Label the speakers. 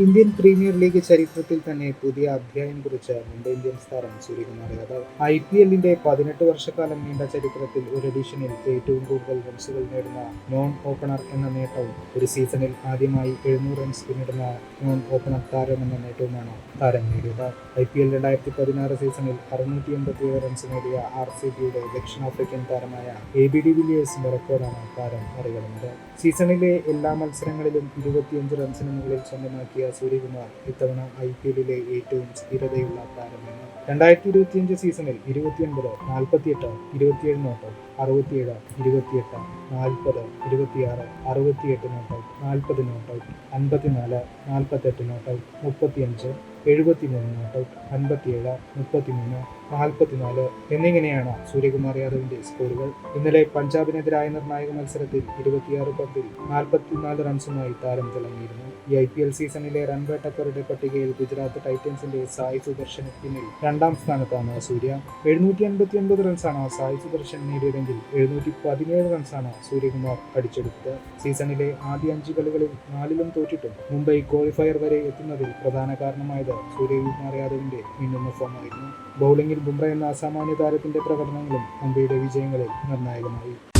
Speaker 1: Indian premier league ചരിത്രത്തിൽ തന്നെ പുതിയ അധ്യായം കുറിച്ച് മുംബൈ ഇന്ത്യൻസ് താരം സൂര്യകുമാർ യാദവ്. ഐ പി എല്ലിന്റെ പതിനെട്ട് വർഷക്കാലം നീണ്ട ചരിത്രത്തിൽ ഒരു എഡിഷനിൽ ഏറ്റവും കൂടുതൽ റൺസുകൾ നേടുന്ന നോൺ ഓപ്പണർ എന്ന നേട്ടവും ഒരു സീസണിൽ ആദ്യമായി എഴുന്നൂറ് റൺസ് പിന്നിടുന്ന നോൺ ഓപ്പണർ താരം എന്ന നേട്ടവുമാണ് താരം നേടിയത്. ഐ പി എൽ രണ്ടായിരത്തി പതിനാറ് സീസണിൽ അറുന്നൂറ്റി എൺപത്തി ഏഴ് റൺസ് നേടിയ ആർ സി ബിയുടെ ദക്ഷിണാഫ്രിക്കൻ താരമായ എ ബി ഡി വില്ലിയേഴ്സിന്റെ റെക്കോർഡാണ് താരം മറികടന്നത് സീസണിലെ എല്ലാ മത്സരങ്ങളിലും ഇരുപത്തിയഞ്ച് റൺസിന് മുകളിൽ സ്വന്തമാക്കിയ സൂര്യകുമാർ ഇത്തവണ ഐ പി എല്ലിലെ ഏറ്റവും സ്ഥിരതയുള്ള താരമാണ്. രണ്ടായിരത്തി ഇരുപത്തിയഞ്ച് സീസണിൽ ഇരുപത്തിയൊൻപത് നാൽപ്പത്തിയെട്ട് ഇരുപത്തിയേഴ് നോട്ടം അറുപത്തിയേഴ് ഇരുപത്തിയെട്ട് നാൽപ്പത് ഇരുപത്തിയാറ് അറുപത്തിയെട്ട് നോട്ടൗട്ട് നാൽപ്പത് നോട്ടൗട്ട് അൻപത്തിനാല് നാൽപ്പത്തെട്ട് നോട്ടൗട്ട് മുപ്പത്തിയഞ്ച് എഴുപത്തിമൂന്ന് നോട്ട് ഔട്ട് അൻപത്തിയേഴ് മുപ്പത്തിമൂന്ന് നാൽപ്പത്തിനാല് എന്നിങ്ങനെയാണ് സൂര്യകുമാർ യാദവിന്റെ സ്കോറുകൾ. ഇന്നലെ പഞ്ചാബിനെതിരായ നിർണായക മത്സരത്തിൽ ഇരുപത്തിയാറ് പന്തിൽ നാൽപ്പത്തിനാല് റൺസുമായി താരം തിളങ്ങിയിരുന്നു. ഈ ഐ പി എൽ സീസണിലെ റൺ വേട്ടക്കാരുടെ പട്ടികയിൽ ഗുജറാത്ത് ടൈറ്റൻസിന്റെ സായി സുദർശന് പിന്നിൽ രണ്ടാം സ്ഥാനത്താണ് സൂര്യ. എഴുന്നൂറ്റി അൻപത്തി ഒൻപത് റൺസാണ് സായി സുദർശൻ നേടിയതെങ്കിൽ എഴുന്നൂറ്റി പതിനേഴ് റൺസാണ് സൂര്യകുമാർ അടിച്ചെടുത്തത്. സീസണിലെ ആദ്യ അഞ്ച് കളികളിൽ നാലിലും തോറ്റിട്ടും മുംബൈ ക്വാളിഫയർ വരെ എത്തുന്നതിൽ പ്രധാന കാരണമായത് സൂര്യകുമാർ യാദവിന്റെ മിന്നുന്ന ഫോമായിരുന്നു. ബൗളിംഗിൽ ബുംറ എന്ന അസാമാന്യ താരത്തിന്റെ പ്രകടനങ്ങളും മുംബൈയുടെ വിജയങ്ങളിൽ നിർണായകമായി.